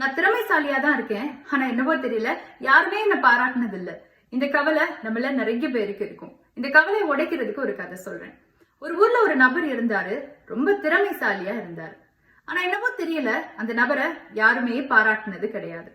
நான் திறமைசாலியா தான் இருக்கேன். ஆனா என்னவோ தெரியல யாருமே என்ன பாராட்டினது இல்ல இந்த கவலை நம்மள நிறைய பேருக்கு இருக்கும். இந்த கவலையை உடைக்கிறதுக்கு ஒரு கதை சொல்றேன். ஒரு ஊர்ல ஒரு நபர் இருந்தாரு ரொம்ப திறமைசாலியா இருந்தாரு. ஆனா என்னவோ தெரியல அந்த நபரை யாருமே பாராட்டினது கிடையாது.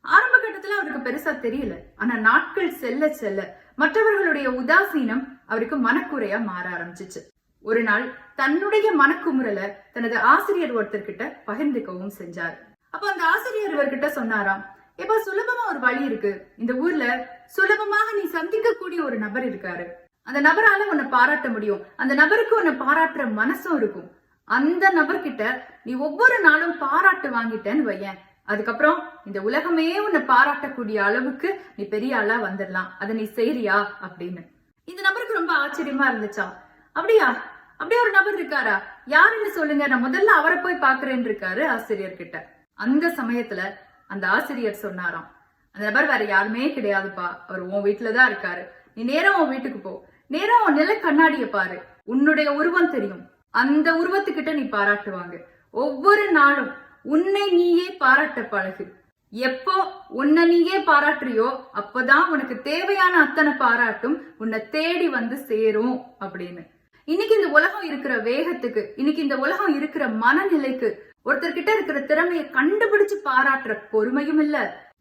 ஆரம்ப கட்டத்துல அவருக்கு பெருசா தெரியல. ஆனா நாட்கள் செல்ல செல்ல மற்றவர்களுடைய உதாசீனம் அவருக்கு மனக்குறையா மாற ஆரம்பிச்சிச்சு. ஒரு நாள் தன்னுடைய மனக்குமுறல தனது ஆசிரியர் ஒருத்தர்கிட்ட பகிர்ந்துக்கவும் செஞ்சார். அப்ப அந்த ஆசிரியர் இவர்கிட்ட சொன்னாராம் எப்ப சுலபமா ஒரு வழி இருக்கு. இந்த ஊர்ல சுலபமாக நீ சந்திக்க கூடிய ஒரு நபர் இருக்காரு. அந்த நபரால உன்னை பாராட்ட முடியும். அந்த நபருக்கு உன்னை பாராட்டுற மனசும் இருக்கும். அந்த நபர்கிட்ட நீ ஒவ்வொரு நாளும் பாராட்டு வாங்கிட்டேன்னு வையேன். அதுக்கப்புறம் இந்த உலகமே உன்னை பாராட்டக்கூடிய அளவுக்கு நீ பெரிய ஆளா வந்துடலாம். அதை நீ செய்றியா? அப்படின்னு. இந்த நபருக்கு ரொம்ப ஆச்சரியமா இருந்துச்சா அப்படியா? அப்படியே ஒரு நபர் இருக்காரா? யாருன்னு சொல்லுங்க. நான் முதல்ல அவரை போய் பாக்குறேன்னு இருக்காரு ஆசிரியர்கிட்ட. அந்த சமயத்துல அந்த ஆசிரியர் சொன்னாராம் அந்த நபர் வேற யாருமே கிடையாதுப்பா. அவர் உன் வீட்டுலதான் இருக்காரு. நீ நேரம் உன் வீட்டுக்கு போ. நேரம் உன் நில கண்ணாடிய பாரு. உன்னுடைய உருவம் தெரியும். அந்த உருவத்துக்கிட்ட நீ பாராட்டுவாங்க. ஒவ்வொரு நாளும் உன்னை நீயே பாராட்ட பழகு. எப்போ உன்னை நீயே பாராட்டுறியோ அப்பதான் உனக்கு தேவையான அத்தனை பாராட்டும் உன்னை தேடி வந்து சேரும் அப்படின்னு. இன்னைக்கு இந்த உலகம் இருக்கிற வேகத்துக்கு இன்னைக்கு இந்த உலகம் இருக்கிற மனநிலைக்கு ஒருத்தர்கிட்ட இருக்கிற திறமையை கண்டுபிடிச்சு பாராட்டுற பொறுமையும் இல்ல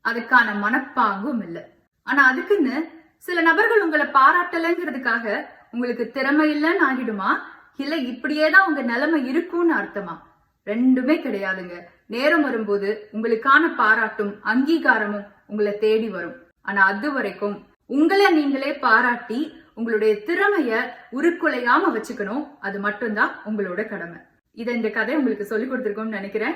அதுக்கான மனப்பாங்கும் இல்ல. ஆனா அதுக்குன்னு சில நபர்கள் உங்களை பாராட்டலைங்கிறதுக்காக உங்களுக்கு திறமை இல்லைன்னு ஆகிடுமா? இல்ல இப்படியேதான் உங்க நிலைமை இருக்கும்னு அர்த்தமா? ரெண்டுமே கிடையாதுங்க. நேரம் வரும்போது உங்களுக்கான பாராட்டும் அங்கீகாரமும் உங்களை தேடி வரும். ஆனா அது வரைக்கும் உங்களை நீங்களே பாராட்டி உங்களுடைய திறமைய உருக்குலையாம வச்சுக்கணும். அது மட்டும்தான் உங்களோட கடமை. இதை இந்த கதை உங்களுக்கு சொல்லி கொடுத்துருக்கோம்னு நினைக்கிறேன்.